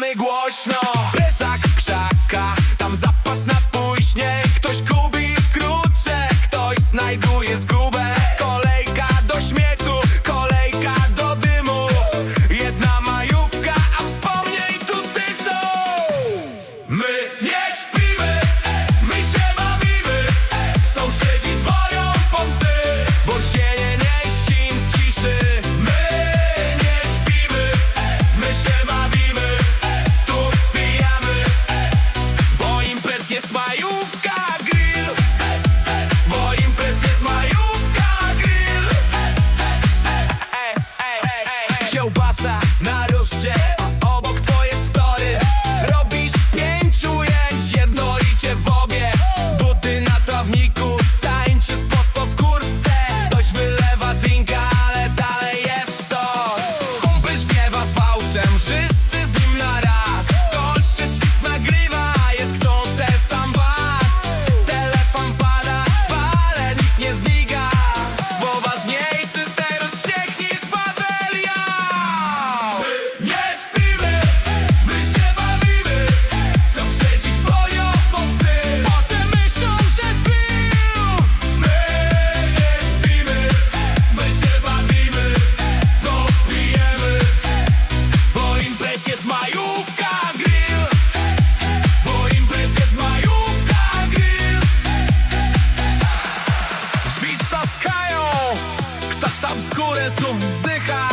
Śpiewamy głośno Plecak Tam zapas na później. Ktoś gubi w krótce Ktoś znajduje z góry Wszyscy tam z skórę znów wzdycha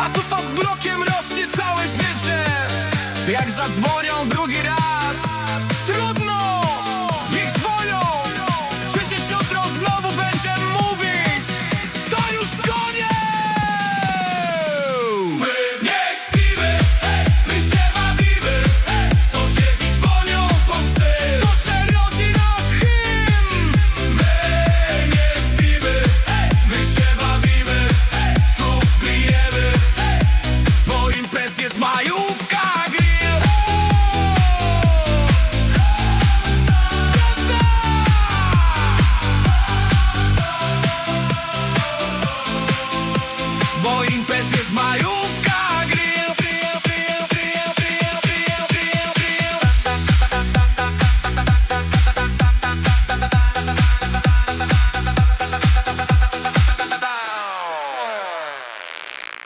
A tu pod blokiem rośnie całe życie. Jak zadzwoni